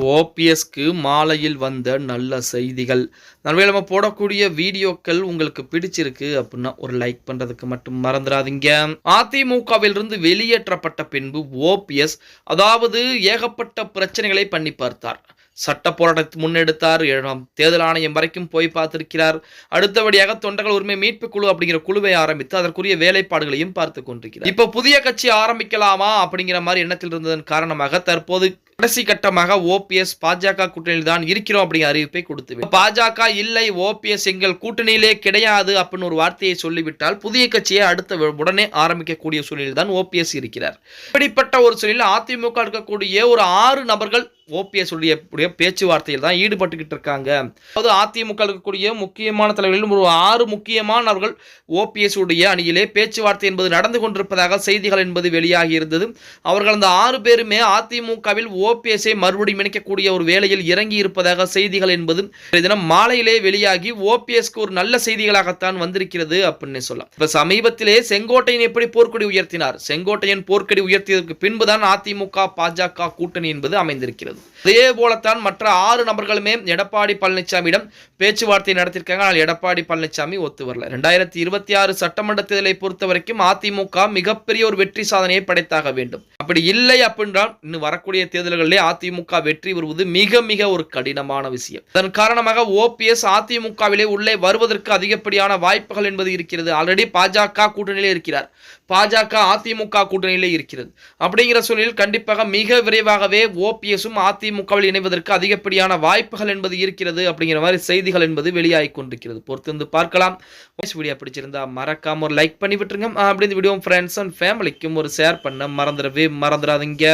ஓபிஎஸ்க்கு மாலையில் வந்த நல்ல செய்திகள். நண்பர்களே நம்ம போடக்கூடிய வீடியோக்கள் உங்களுக்கு பிடிச்சிருக்கு அப்படின்னா ஒரு லைக் பண்றதுக்கு மட்டும் மறந்துடாதீங்க. அதிமுகவிலிருந்து வெளியேற்றப்பட்ட பின்பு ஓபிஎஸ் அதாவது ஏகப்பட்ட பிரச்சனைகளை பண்ணி பார்த்தார். சட்ட போராட்டத்தை முன்னெடுத்தார். தேர்தல் ஆணையம் வரைக்கும் போய் பார்த்திருக்கிறார். அடுத்தபடியாக தொண்டர்கள் உரிமை மீட்பு குழு அப்படிங்கிற குழுவை ஆரம்பித்து அதற்குரிய வேலைப்பாடுகளையும் பார்த்து கொண்டிருக்கிறார். இப்போ புதிய கட்சி ஆரம்பிக்கலாமா அப்படிங்கிற மாதிரி எண்ணத்தில் இருந்ததன் காரணமாக தற்போது கடைசி கட்டமாக ஓபிஎஸ் பாஜக கூட்டணியில் தான் இருக்கிறோம் அப்படிங்கிற அறிவிப்பை கொடுத்து பாஜக இல்லை ஓபிஎஸ் எங்கள் கூட்டணியிலே கிடையாது அப்படின்னு ஒரு வார்த்தையை சொல்லிவிட்டால் புதிய கட்சியை அடுத்த உடனே ஆரம்பிக்கக்கூடிய சூழ்நிலையில் தான் ஓபிஎஸ் இருக்கிறார். இப்படிப்பட்ட ஒரு சூழலில் அதிமுக இருக்கக்கூடிய ஒரு ஆறு நபர்கள் ஓபிஎஸ் உடைய பேச்சுவார்த்தையில் தான் ஈடுபட்டுக்கிட்டு இருக்காங்க. அதாவது அதிமுக இருக்கக்கூடிய முக்கியமான தலைவர்களில் ஒரு ஆறு முக்கியமானவர்கள் ஓபிஎஸ் உடைய அணியிலே பேச்சுவார்த்தை என்பது நடந்து கொண்டிருப்பதாக செய்திகள் என்பது வெளியாகி இருந்தது. அவர்கள் அந்த ஆறு பேருமே அதிமுகவில் ஓபிஎஸ்ஐ மறுபடியும் இணைக்கக்கூடிய ஒரு வேலையில் இறங்கி இருப்பதாக செய்திகள் என்பது தினம் மாலையிலே வெளியாகி ஓபிஎஸ்க்கு ஒரு நல்ல செய்திகளாகத்தான் வந்திருக்கிறது அப்படின்னு சொல்லலாம். இப்ப சமீபத்திலே செங்கோட்டையன் எப்படி போர்க்கொடி உயர்த்தினார்? செங்கோட்டையன் போர்க்கடி உயர்த்தியதற்கு பின்புதான் அதிமுக பாஜக கூட்டணி என்பது அமைந்திருக்கிறது. அதே போலத்தான் மற்ற ஆறு நபர்களுமே எடப்பாடி பழனிசாமியிடம் பேச்சுவார்த்தை நடத்தியிருக்காங்க. ஆனால் எடப்பாடி பழனிசாமி ஒத்து வரல. ரெண்டாயிரத்தி இருபத்தி ஆறு சட்டமன்ற தேர்தலை பொறுத்த வரைக்கும் அதிமுக மிகப்பெரிய ஒரு வெற்றி சாதனையை படைத்தாக வேண்டும். அப்படி இல்லை அப்படின்றால் இன்னும் வரக்கூடிய தேர்தல்களிலே அதிமுக வெற்றி வருவது மிக மிக ஒரு கடினமான விஷயம். அதன் காரணமாக ஓபிஎஸ் அதிமுகவிலே உள்ளே வருவதற்கு அதிகப்படியான வாய்ப்புகள் என்பது இருக்கிறது. ஆல்ரெடி பாஜக கூட்டணியிலே இருக்கிறார். பாஜக அதிமுக கூட்டணியிலே இருக்கிறது. அப்படிங்கிற சூழலில் கண்டிப்பாக மிக விரைவாகவே ஓபிஎஸும் அதிமுகவில் இணைவதற்கு அதிகப்படியான வாய்ப்புகள் என்பது இருக்கிறது அப்படிங்கிற மாதிரி செய்திகள் என்பது வெளியாகி கொண்டிருக்கிறது. பொறுத்திருந்து பார்க்கலாம். வீடியோ பிடிச்சிருந்தா மறக்காம ஒரு லைக் பண்ணி விட்டுருங்க. அப்படி இந்த வீடியோ ஃப்ரெண்ட்ஸ் அண்ட் ஃபேமிலிக்கும் ஒரு ஷேர் பண்ண மறந்துடவே மறந்துடாதீங்க.